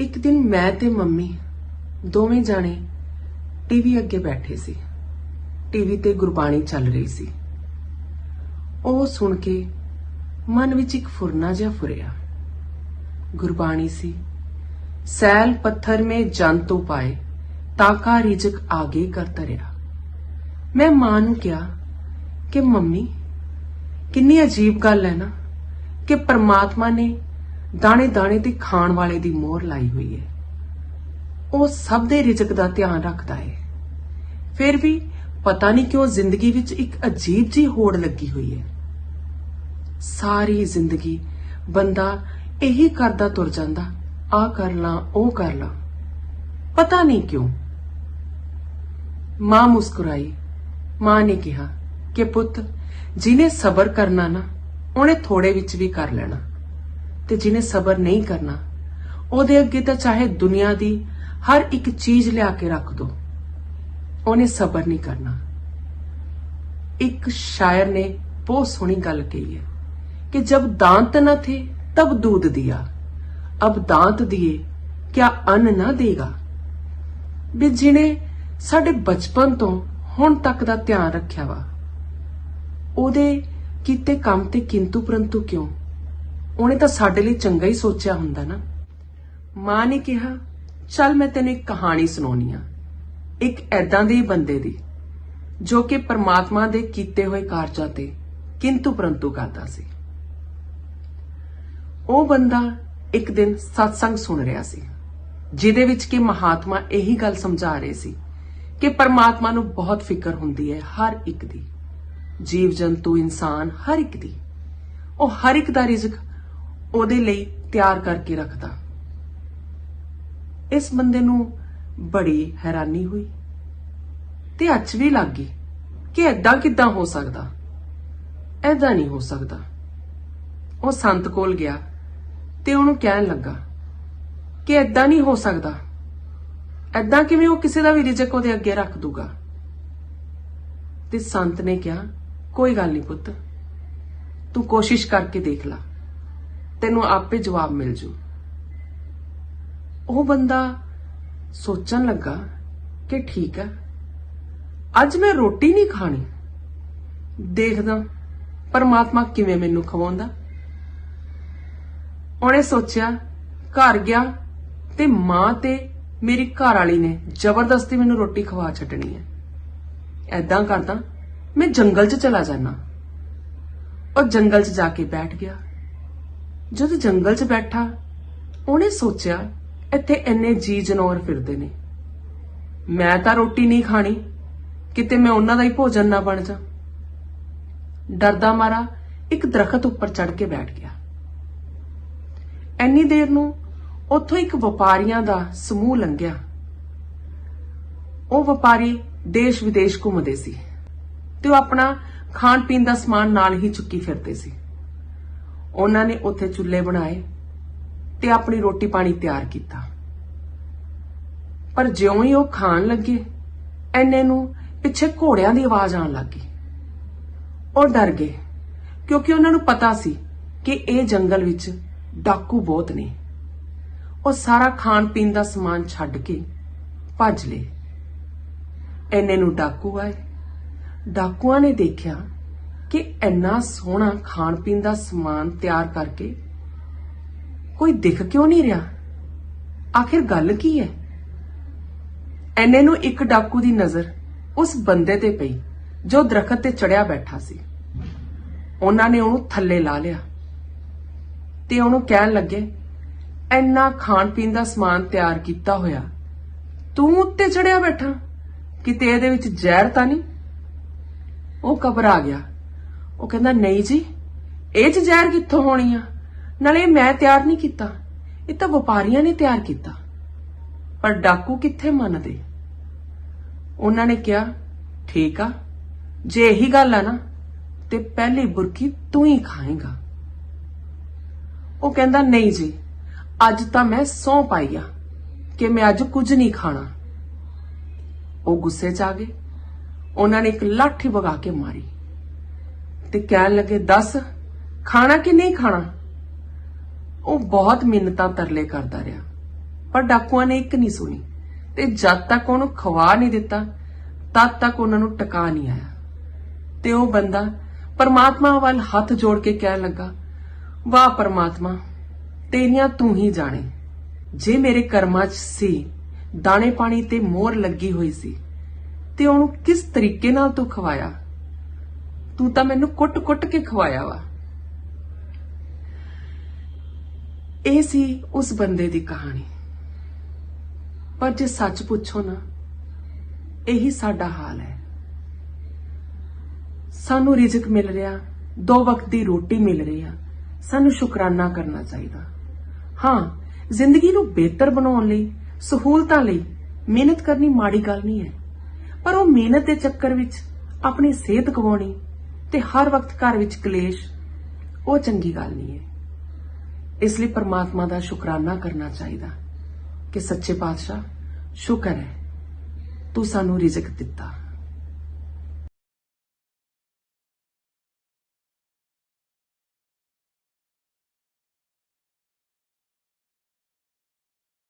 ਇੱਕ ਦਿਨ ਮੈਂ ਤੇ ਮੰਮੀ ਦੋਵੇਂ ਜਾਣੇ ਟੀਵੀ ਅੱਗੇ ਬੈਠੇ ਸੀ। ਟੀਵੀ ਤੇ ਗੁਰਬਾਣੀ ਚੱਲ ਰਹੀ ਸੀ। ਉਹ ਸੁਣ ਕੇ ਮਨ ਵਿੱਚ ਇੱਕ ਫੁਰਨਾ ਜਿਹਾ ਫੁਰਿਆ। ਗੁਰਬਾਣੀ ਸੀ, ਸੈਲ ਪੱਥਰ ਮੇ ਜੰਤੂ ਪਾਏ ਤਾਕਾ ਰਿਜਕ ਆਗੇ ਕਰ ਰਿਹਾ ਮੈਂ ਮਾਂ ਨੂੰ ਕਿਹਾ ਕਿ ਮੰਮੀ, ਕਿੰਨੀ ਅਜੀਬ ਗੱਲ ਹੈ ਨਾ ਕਿ ਪਰਮਾਤਮਾ ਨੇ ਦਾਣੇ ਦਾਣੇ ਤੇ ਖਾਣ ਵਾਲੇ ਦੀ ਮੋਹਰ ਲਾਈ ਹੋਈ ਹੈ। ਉਹ ਸਭ ਦੇ ਰਿਜ਼ਕ ਦਾ ਧਿਆਨ ਰੱਖਦਾ ਹੈ। ਫਿਰ ਵੀ ਪਤਾ ਨਹੀਂ ਕਿਉਂ ਜ਼ਿੰਦਗੀ ਵਿੱਚ ਇੱਕ ਅਜੀਬ ਜੀ ਹੋੜ ਲੱਗੀ ਹੋਈ ਹੈ। ਸਾਰੀ ਜ਼ਿੰਦਗੀ ਬੰਦਾ ਇਹੀ ਕਰਦਾ ਤੁਰ ਜਾਂਦਾ ਆ ਕਰ ਲਾਂ, ਉਹ ਕਰ ਲਾਂ। ਪਤਾ ਨਹੀਂ ਕਿਉਂ। ਮਾਂ ਮੁਸਕਰਾਈ। ਮਾਂ ਨੇ ਕਿਹਾ ਕਿ ਪੁੱਤ, ਜਿਹਨੇ ਸਬਰ ਕਰਨਾ ਨਾ, ਉਹਨੇ ਥੋੜੇ ਵਿੱਚ ਵੀ ਕਰ ਲੈਣਾ। ਤੇ ਜਿਹਨੇ ਸਬਰ ਨਹੀਂ ਕਰਨਾ ਉਹਦੇ ਅੱਗੇ ਤਾਂ ਚਾਹੇ ਦੁਨੀਆ ਦੀ ਹਰ ਇੱਕ ਚੀਜ਼ ਲਿਆ ਕੇ ਰੱਖ ਦੋ ਉਹਨੇ ਸਬਰ ਨਹੀਂ ਕਰਨਾ ਇੱਕ ਸ਼ਾਇਰ ਨੇ ਬਹੁਤ ਸੋਹਣੀ ਗੱਲ ਕਹੀ ਹੈ ਕਿ ਜਬ दांत न थे तब दूध दिया अब दांत दिए क्या ਅੰਨ ਨਾ ਦੇਗਾ ਵੀ ਜਿਹਨੇ ਸਾਡੇ ਬਚਪਨ ਤੋਂ ਹੁਣ ਤੱਕ ਦਾ ਧਿਆਨ ਰੱਖਿਆ ਵਾ ਉਹਦੇ ਕੀਤੇ ਕੰਮ ਤੇ ਕਿੰਤੂ ਪਰੰਤੂ ਕਿਉਂ ਉਹਨੇ ਤਾਂ ਸਾਡੇ ਲਈ ਚੰਗਾ ਹੀ ਸੋਚਿਆ ਹੁੰਦਾ ਨਾ। ਮਾਂ ਨੇ ਕਿਹਾ, ਚੱਲ ਮੈਂ ਤੈਨੂੰ ਇੱਕ ਕਹਾਣੀ ਸੁਣਾਉਣੀ ਆ ਇੱਕ ਐਦਾਂ ਦੇ ਬੰਦੇ ਦੀ, ਜੋ ਕਿ ਪਰਮਾਤਮਾ ਦੇ ਕੀਤੇ ਹੋਏ ਕਾਰਜਾਂ ਤੇ ਕਿੰਤੂ ਪਰੰਤੂ ਕਰਦਾ ਸੀ। ਉਹ ਬੰਦਾ ਇੱਕ ਦਿਨ ਸਤਸੰਗ ਸੁਣ ਰਿਹਾ ਸੀ, ਜਿਹਦੇ ਵਿੱਚ ਕਿ ਮਹਾਤਮਾ ਇਹੀ ਗੱਲ ਸਮਝਾ ਰਹੇ ਸੀ ਕਿ ਪਰਮਾਤਮਾ ਨੂੰ ਬਹੁਤ ਫਿਕਰ ਹੁੰਦੀ ਹੈ ਹਰ ਇੱਕ ਦੀ। ਜੀਵ ਜੰਤੂ ਇਨਸਾਨ ਹਰ ਇੱਕ ਦੀ। ਉਹ ਹਰ ਇੱਕ ਦਾ ਰਿਜ਼ਕ ਉਹਦੇ ਲਈ ਤਿਆਰ ਕਰਕੇ ਰੱਖਦਾ ਇਸ ਬੰਦੇ ਨੂੰ ਬੜੀ ਹੈਰਾਨੀ ਹੋਈ ਤੇ ਅੱਛ ਵੀ ਲੱਗ ਗਈ ਕਿ ਐਦਾਂ ਕਿੱਦਾਂ ਹੋ ਸਕਦਾ। ਐਦਾਂ ਨਹੀਂ ਹੋ ਸਕਦਾ। ਉਹ ਸੰਤ ਕੋਲ ਗਿਆ ਤੇ ਉਹਨੂੰ ਕਹਿਣ ਲੱਗਾ ਕਿ ਐਦਾਂ ਨਹੀਂ ਹੋ ਸਕਦਾ। ਐਦਾਂ ਕਿਵੇਂ ਉਹ ਕਿਸੇ ਦਾ ਵੀ ਰਿਜਕ ਉਹਦੇ ਅੱਗੇ ਰੱਖ ਦੂਗਾ। ਤੇ ਸੰਤ ਨੇ ਕਿਹਾ, ਕੋਈ ਗੱਲ ਨਹੀਂ ਪੁੱਤ, ਤੂੰ ਕੋਸ਼ਿਸ਼ ਕਰਕੇ ਦੇਖ ਲੈ। ਤੈਨੂੰ ਆਪੇ ਜਵਾਬ ਮਿਲ ਜੂ। ਉਹ ਬੰਦਾ ਸੋਚਣ ਲੱਗਾ ਕਿ ਠੀਕ ਹੈ। ਅੱਜ ਮੈਂ ਰੋਟੀ ਨਹੀਂ ਖਾਣੀ। ਦੇਖਦਾ, ਪਰਮਾਤਮਾ ਕਿਵੇਂ ਮੈਨੂੰ ਖਵਾਉਂਦਾ। ਉਹਨੇ ਸੋਚਿਆ, ਘਰ ਗਿਆ ਤੇ ਮਾਂ ਤੇ ਮੇਰੀ ਘਰ ਵਾਲੀ ਨੇ ਜ਼ਬਰਦਸਤੀ ਮੈਨੂੰ ਰੋਟੀ ਖਵਾ ਛੱਡਣੀ ਹੈ। ਐਦਾਂ ਕਰਦਾ, ਮੈਂ ਜੰਗਲ 'ਚ ਚਲਾ ਜਾਣਾ ਉਹ ਜੰਗਲ 'ਚ ਜਾ ਕੇ ਬੈਠ ਗਿਆ। ਜਦੋਂ ਜੰਗਲ 'ਚ ਬੈਠਾ, ਉਹਨੇ ਸੋਚਿਆ, ਇੱਥੇ ਇੰਨੇ ਜੀ ਜਨੌਰ ਫਿਰਦੇ ਨੇ। ਮੈਂ ਤਾਂ ਰੋਟੀ ਨਹੀਂ ਖਾਣੀ, ਕਿਤੇ ਮੈਂ ਉਹਨਾਂ ਦਾ ਹੀ ਭੋਜਨ ਨਾ ਬਣ ਜਾ। ਡਰਦਾ ਮਾਰਾ ਇੱਕ ਦਰਖਤ ਉੱਪਰ ਚੜ ਕੇ ਬੈਠ ਗਿਆ। ਐਨੀ ਦੇਰ ਨੂੰ ਉੱਥੋਂ ਇੱਕ ਵਪਾਰੀਆਂ ਦਾ ਸਮੂਹ ਲੰਘਿਆ। ਉਹ ਵਪਾਰੀ ਦੇਸ਼ ਵਿਦੇਸ਼ ਘੁੰਮਦੇ ਸੀ ਤੇ ਉਹ ਆਪਣਾ ਖਾਣ ਪੀਣ ਦਾ ਸਮਾਨ ਨਾਲ ਹੀ ਚੁੱਕੀ ਫਿਰਦੇ ਸੀ। ਉਹਨਾਂ ਨੇ ਉੱਥੇ ਚੁੱਲ੍ਹੇ ਬਣਾਏ ਤੇ ਆਪਣੀ ਰੋਟੀ ਪਾਣੀ ਤਿਆਰ ਕੀਤਾ। ਪਰ ਜਿਉਂ ਹੀ ਉਹ ਖਾਣ ਲੱਗੇ ਐਨੇ ਨੂੰ ਪਿੱਛੇ ਘੋੜਿਆਂ ਦੀ ਆਵਾਜ਼ ਆਉਣ ਲੱਗੀ ਉਹ ਡਰ ਗਏ, ਕਿਉਂਕਿ ਉਹਨਾਂ ਨੂੰ ਪਤਾ ਸੀ ਕਿ ਇਹ ਜੰਗਲ ਵਿੱਚ ਡਾਕੂ ਬਹੁਤ ਨੇ। ਉਹ ਸਾਰਾ ਖਾਣ ਪੀਣ ਦਾ ਸਮਾਨ ਛੱਡ ਕੇ ਭੱਜ ਲਏ। ਐਨੇ ਨੂੰ ਡਾਕੂ ਆਏ। ਡਾਕੂਆਂ ਨੇ ਦੇਖਿਆ ਕਿ ਇੰਨਾ ਸੋਹਣਾ ਖਾਣ ਪੀਣ ਦਾ ਸਮਾਨ ਤਿਆਰ ਕਰਕੇ ਕੋਈ ਦਿਖ ਕਿਉਂ ਨਹੀਂ ਰਿਹਾ? ਆਖਿਰ ਗੱਲ ਕੀ ਹੈ? ਐਨੇ ਨੂੰ ਇੱਕ ਡਾਕੂ ਦੀ ਨਜ਼ਰ ਉਸ ਬੰਦੇ ਤੇ ਪਈ ਜੋ ਦਰਖਤ ਤੇ ਚੜਿਆ ਬੈਠਾ ਸੀ। ਉਹਨਾਂ ਨੇ ਉਹਨੂੰ ਥੱਲੇ ਲਾ ਲਿਆ ਤੇ ਉਹਨੂੰ ਕਹਿਣ ਲੱਗੇ, ਇੰਨਾ ਖਾਣ ਪੀਣ ਦਾ ਸਮਾਨ ਤਿਆਰ ਕੀਤਾ ਹੋਇਆ। ਤੂੰ ਉੱਤੇ ਚੜਿਆ ਬੈਠਾ। ਕਿਤੇ ਇਹਦੇ ਵਿੱਚ ਜ਼ਹਿਰ ਤਾਂ ਨਹੀਂ? ਉਹ ਘਬਰਾ ਗਿਆ। ਉਹ ਕਹਿੰਦਾ, ਨਹੀਂ ਜੀ, ਇਹ ਚ ਜ਼ਹਿਰ ਕਿੱਥੋਂ ਹੋਣੀ ਆ? ਨਾਲੇ ਮੈਂ ਤਿਆਰ ਨਹੀਂ ਕੀਤਾ। ਇਹ ਤਾਂ ਵਪਾਰੀਆਂ ਨੇ ਤਿਆਰ ਕੀਤਾ। ਪਰ ਡਾਕੂ ਕਿੱਥੇ ਮੰਨਦੇ? ਉਹਨਾਂ ਨੇ ਕਿਹਾ, ਠੀਕ ਆ, ਜੇ ਇਹੀ ਗੱਲ ਆ ਨਾ, ਤੇ ਪਹਿਲੀ ਬੁਰਕੀ ਤੂੰ ਹੀ ਖਾਏਗਾ। ਉਹ ਕਹਿੰਦਾ, ਨਹੀਂ ਜੀ, ਅੱਜ ਤਾਂ ਮੈਂ ਸੌਂ ਪਾਈ ਆ ਕਿ ਮੈਂ ਅੱਜ ਕੁਝ ਨਹੀਂ ਖਾਣਾ। ਉਹ ਗੁੱਸੇ 'ਚ ਆ ਗਏ। ਉਹਨਾਂ ਨੇ ਇੱਕ ਲਾਠੀ ਵਗਾ ਕੇ ਮਾਰੀ। ਤੇ ਕਹਿਣ ਲੱਗੇ, ਦੱਸ, ਖਾਣਾ ਕਿ ਨਹੀਂ ਖਾਣਾ? ਉਹ ਬਹੁਤ ਮਿੰਨਤਾਂ ਤਰਲੇ ਕਰਦਾ ਰਿਹਾ, ਪਰ ਡਾਕੂਆਂ ਨੇ ਇੱਕ ਨਹੀਂ ਸੁਣੀ ਤੇ ਜਦ ਤੱਕ ਉਹਨੂੰ ਖਵਾ ਨਹੀਂ ਦਿੱਤਾ, ਤਦ ਤੱਕ ਉਹਨਾਂ ਨੂੰ ਟਿਕਾ ਨਹੀਂ ਆਇਆ। ਤੇ ਉਹ ਬੰਦਾ ਪਰਮਾਤਮਾ ਵੱਲ ਹੱਥ ਜੋੜ ਕੇ ਕਹਿਣ ਲੱਗਾ, ਵਾਹ ਪਰਮਾਤਮਾ, ਤੇਰੀਆਂ ਤੂੰ ਹੀ ਜਾਣੇ। ਜੇ ਮੇਰੇ ਕਰਮਾਂ 'ਚ ਸੀ, ਦਾਣੇ ਪਾਣੀ ਤੇ ਮੋਹਰ ਲੱਗੀ ਹੋਈ ਸੀ, ਤੇ ਉਹਨੂੰ ਕਿਸ ਤਰੀਕੇ ਨਾਲ ਤੂੰ ਖਵਾਇਆ? ਤੂੰ ਤਾਂ ਮੈਨੂੰ ਕੁੱਟ-ਕੁੱਟ ਕੇ ਖਵਾਇਆ ਵਾ। ਇਹ ਸੀ ਉਸ ਬੰਦੇ ਦੀ ਕਹਾਣੀ। ਪਰ ਜੇ ਸੱਚ ਪੁੱਛੋ ਨਾ, ਇਹੀ ਸਾਡਾ ਹਾਲ ਹੈ। ਸਾਨੂੰ ਰਿਜ਼ਕ ਮਿਲ ਰਿਹਾ, ਦੋ ਵਕਤ ਦੀ ਰੋਟੀ ਮਿਲ ਰਹੀ ਆ। ਸਾਨੂੰ ਸ਼ੁਕਰਾਨਾ ਕਰਨਾ ਚਾਹੀਦਾ। ਹਾਂ, ਜ਼ਿੰਦਗੀ ਨੂੰ ਬਿਹਤਰ ਬਣਾਉਣ ਲਈ, ਸਹੂਲਤਾਂ ਲਈ ਮਿਹਨਤ ਕਰਨੀ ਮਾੜੀ ਗੱਲ ਨਹੀਂ ਹੈ। ਪਰ ਉਹ ਮਿਹਨਤ ਦੇ ਚੱਕਰ ਵਿੱਚ ਆਪਣੀ ਸਿਹਤ ਗਵਾਉਣੀ ਤੇ ਹਰ ਵਕਤ ਘਰ ਵਿੱਚ ਕਲੇਸ਼, ਉਹ ਚੰਗੀ ਗੱਲ ਨਹੀਂ ਹੈ। ਇਸ ਲਈ ਪਰਮਾਤਮਾ ਦਾ ਸ਼ੁਕਰਾਨਾ ਕਰਨਾ ਚਾਹੀਦਾ ਕਿ ਸੱਚੇ ਪਾਤਸ਼ਾਹ ਸ਼ੁਕਰ ਹੈ, ਤੂੰ ਸਾਨੂੰ ਰਿਜ਼ਕ ਦਿੱਤਾ।